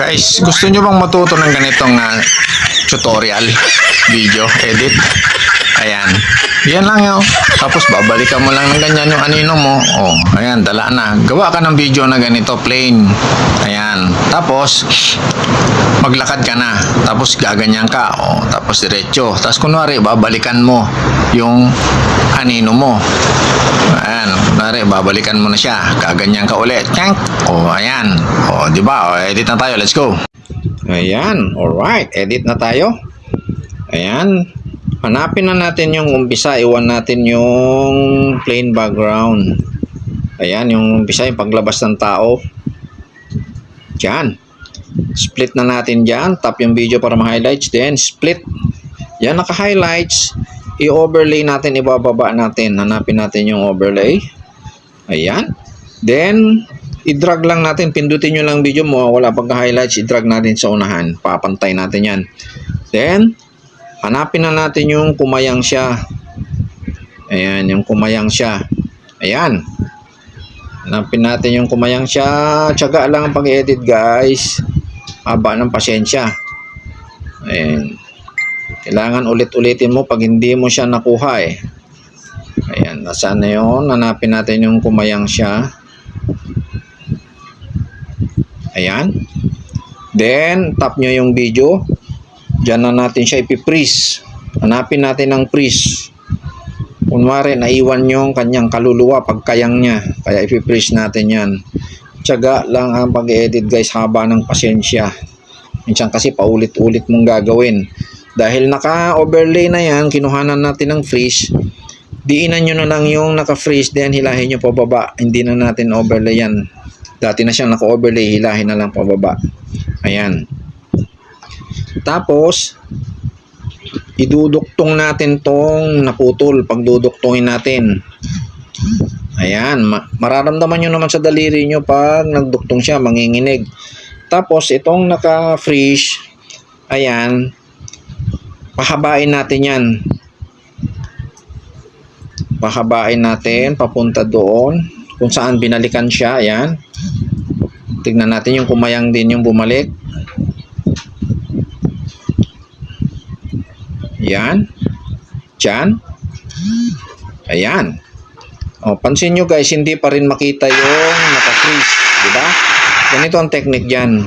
Guys, gusto nyo bang matuto ng ganitong ah, tutorial, video, edit? Ayan. Yan lang yun. Tapos babalikan mo lang ng ganyan yung anino mo. Oh, ayan, dala na. Gawa ka ng video na ganito, plain. Ayan. Tapos, maglakad ka na. Tapos gaganyan ka. Oh, tapos diretso. Tapos kunwari, babalikan mo yung anino mo. Ayan, kunwari, babalikan mo na siya. Gaganyan ka ulit. Tyank. Oh, ayan. Oh, di ba? Oh, edit na tayo. Let's go. Ayan. Alright. Edit na tayo. Ayan. Hanapin na natin yung umpisa. Iwan natin yung plain background. Ayan, yung umpisa, yung paglabas ng tao. Diyan. Split na natin dyan. Tap yung video para ma-highlights. Then, split. Yan, naka-highlights. I-overlay natin, ibababa natin. Hanapin natin yung overlay. Ayan. Then, i-drag lang natin. Pindutin nyo lang video mo. Wala pagka-highlights. I-drag natin sa unahan. Papantay natin yan. Then, hanapin na natin yung kumayang siya. Ayan, yung kumayang siya. Ayan. Hanapin natin yung kumayang siya. Tsaga lang ang pag-edit guys. Haba ng pasensya. Ayan. Kailangan ulit-ulitin mo pag hindi mo siya nakuha eh. Ayan, nasaan na yun? Hanapin natin yung kumayang siya. Ayan. Then, tap nyo yung video. Diyan na natin siya ipiprease. Hanapin natin ang freeze. Kunwari, naiwan yung kanyang kaluluwa pagkayang niya. Kaya ipiprease natin yan. Tiyaga lang ang pag-edit guys, haba ng pasensya. Minsan kasi paulit-ulit mong gagawin. Dahil naka-overlay na yan, kinuhanan natin ng freeze. Diinan nyo na lang yung naka-freeze, then hilahin nyo pababa. Hindi na natin overlay yan. Dati na siyang naka-overlay, hilahin na lang pababa. Ayan. Tapos, iduduktong natin tong naputol. Pagduduktongin natin. Ayan. Ma- mararamdaman nyo naman sa daliri nyo pag nagduktong siya, manginginig. Tapos, itong naka-freeze, ayan, pahabain natin yan. Pahabain natin, papunta doon. Kung saan binalikan siya, ayan. Tignan natin yung kumayang din yung bumalik. Yan. Diyan. Ayan. O, pansin nyo guys, hindi pa rin makita yung naka-freeze. Diba? Ganito ang technique dyan.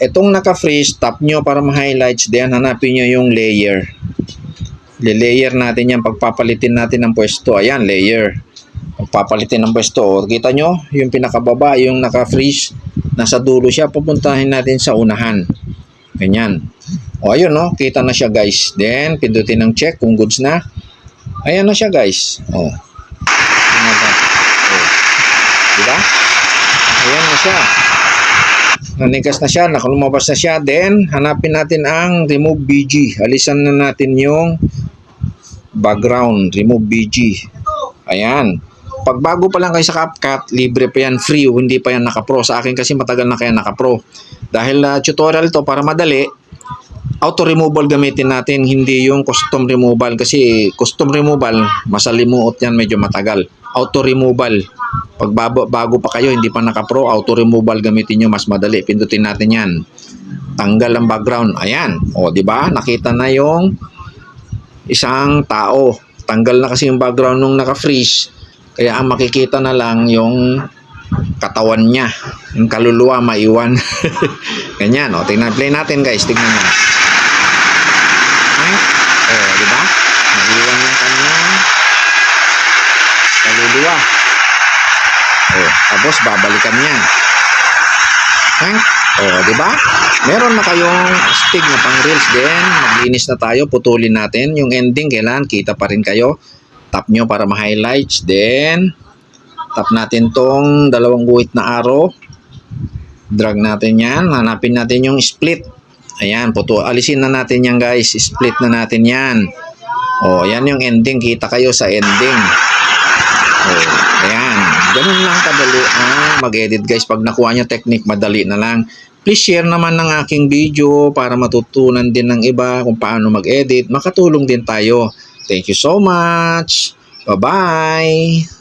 Itong naka-freeze, tap nyo para ma-highlights. Then, hanapin nyo yung layer. Le-layer natin yan. Pagpapalitin natin ng pwesto. Ayan, layer. Pagpapalitin ng pwesto. O, kita nyo, yung pinakababa, yung naka-freeze. Nasa dulo siya. Pupuntahin natin sa unahan. Ganyan. O, ayun, no? Kita na siya, guys. Then, pindutin ng check kung goods na. Ayan na siya, guys. O. Diba? Ayan na siya. Nanigas na siya, nakalumabas na siya. Then, hanapin natin ang remove BG. Alisan na natin yung background. Remove BG. Ayan. Pag bago pa lang kayo sa CapCut, libre pa yan, free. Hindi pa yan naka-pro. Sa akin kasi matagal na kaya naka-pro. Dahil ah, tutorial to para madali, auto removal gamitin natin, hindi yung custom removal. Kasi custom removal, masalimuot yan, medyo matagal. Auto removal. Pag bago, pa kayo, hindi pa naka-pro, auto removal gamitin nyo, mas madali. Pindutin natin yan. Tanggal ang background. Ayan. O, di ba? Nakita na yung isang tao. Tanggal na kasi yung background nung naka-freeze. Kaya ang makikita na lang yung katawan niya. Yung kaluluwa maiwan. Ganyan. O, tingnan. Play natin guys. Tingnan nyo. Ay, o, di ba? Maiwan yung kanyang kaluluwa. O, tapos babalikan niya. Ay, o, di ba? Meron na kayong stick na pang reels din. Maglinis na tayo. Putulin natin. Yung ending, kailangan kita pa rin kayo. Tap nyo para ma-highlights. Then, tap natin tong dalawang guhit na arrow. Drag natin yan. Hanapin natin yung split. Ayan, puto. Alisin na natin yan guys. Split na natin yan. O, yan yung ending. Kita kayo sa ending. O, ayan. Ganun lang kadali ang mag-edit guys. Pag nakuha nyo technique, madali na lang. Please share naman ng aking video para matutunan din ng iba kung paano mag-edit. Makatulong din tayo. Thank you so much. Bye-bye.